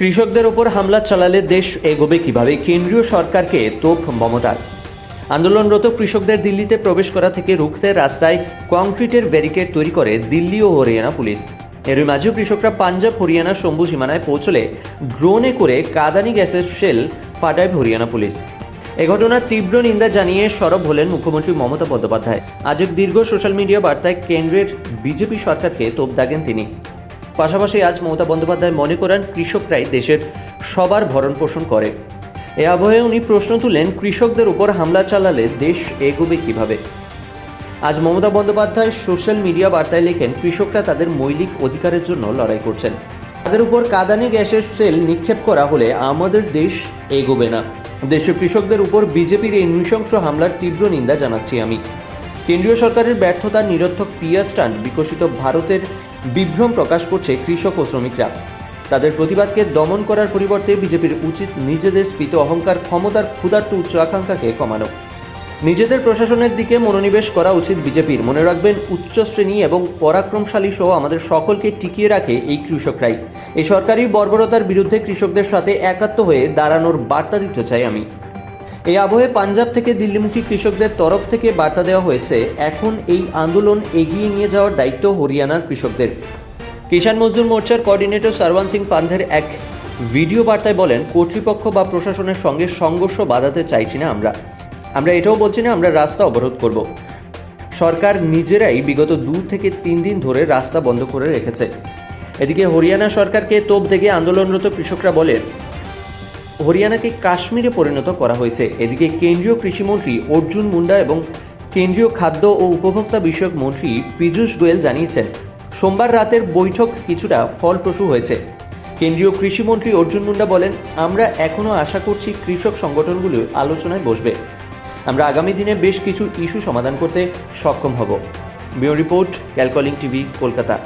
কৃষকদের ওপর হামলা চালালে দেশ এগোবে কীভাবে? কেন্দ্রীয় সরকারকে তোপ মমতার। আন্দোলনরত কৃষকদের দিল্লিতে প্রবেশ করা থেকে রুখতে রাস্তায় কংক্রিটের ব্যারিকেড তৈরি করে দিল্লি ও হরিয়ানা পুলিশ। এর মাঝেও কৃষকরা পাঞ্জাব, হরিয়ানা, শম্ভু সীমানায় পৌঁছলে ড্রোনে করে কাদানি গ্যাসের শেল ফাটায় হরিয়ানা পুলিশ। এ ঘটনার তীব্র নিন্দা জানিয়ে সরব হলেন মুখ্যমন্ত্রী মমতা বন্দ্যোপাধ্যায়। আজ এক দীর্ঘ সোশ্যাল মিডিয়া বার্তায় কেন্দ্রের বিজেপি সরকারকে তোপ দাগেন তিনি। পাশাপাশি আজ মমতা বন্দ্যোপাধ্যায় মনে করেন কৃষকরাই দেশের সবার ভরণ পোষণ করে। এ আবহে উনি প্রশ্ন তুলেন, কৃষকদের উপর হামলা চালালে দেশ এগোবে কীভাবে? আজ মমতা বন্দ্যোপাধ্যায় সোশ্যাল মিডিয়া বার্তায় লেখেন, কৃষকরা তাদের মৌলিক অধিকারের জন্য লড়াই করছেন। তাদের উপর কাদানে গ্যাসের সেল নিক্ষেপ করা হলে আমাদের দেশ এগোবে না। দেশের কৃষকদের উপর বিজেপির এই নৃশংস হামলার তীব্র নিন্দা জানাচ্ছি আমি। কেন্দ্রীয় সরকারের ব্যর্থতার নিরর্থক পিয়া স্টান্ট বিকশিত ভারতের বিভ্রম প্রকাশ করছে কৃষক ও শ্রমিকরা। তাদের প্রতিবাদকে দমন করার পরিবর্তে বিজেপির উচিত নিজেদের স্ফীত অহংকার, ক্ষমতার ক্ষুধার্ত উচ্চ আকাঙ্ক্ষাকে কমানো। নিজেদের প্রশাসনের দিকে মনোনিবেশ করা উচিত বিজেপির। মনে রাখবেন উচ্চ শ্রেণি এবং পরাক্রমশালী সহ আমাদের সকলকে টিকিয়ে রাখে এই কৃষকরাই। এই সরকারি বর্বরতার বিরুদ্ধে কৃষকদের সাথে একাত্ম হয়ে দাঁড়ানোর বার্তা দিতে চাই আমি। এই আবহে পাঞ্জাব থেকে দিল্লিমুখী কৃষকদের তরফ থেকে বার্তা দেওয়া হয়েছে, এখন এই আন্দোলন এগিয়ে নিয়ে যাওয়ার দায়িত্ব হরিয়ানার কৃষকদের। কিষাণ মজদুর মোর্চার কোঅর্ডিনেটর সর্বান সিং পান্ধের এক ভিডিও বার্তায় বলেন, কর্তৃপক্ষ বা প্রশাসনের সঙ্গে সংঘর্ষ বাধাতে চাইছি না আমরা। আমরা এটাও বলছি না, আমরা রাস্তা অবরোধ করব। সরকার নিজেরাই বিগত দু থেকে তিন দিন ধরে রাস্তা বন্ধ করে রেখেছে। এদিকে হরিয়ানা সরকারকে তোপ দেখে আন্দোলনরত কৃষকরা বলেন হরিয়ানাকে কাশ্মীরে পরিণত করা হয়েছে। এদিকে কেন্দ্রীয় কৃষিমন্ত্রী অর্জুন মুন্ডা এবং কেন্দ্রীয় খাদ্য ও উপভোক্তা বিষয়ক মন্ত্রী পীযূষ গোয়েল জানিয়েছেন, সোমবার রাতের বৈঠক কিছুটা ফলপ্রসূ হয়েছে। কেন্দ্রীয় কৃষিমন্ত্রী অর্জুন মুন্ডা বলেন, আমরা এখনও আশা করছি কৃষক সংগঠনগুলো আলোচনায় বসবে। আমরা আগামী দিনে বেশ কিছু ইস্যু সমাধান করতে সক্ষম হব। ব্যুরো রিপোর্ট, ক্যালকলিং টিভি, কলকাতা।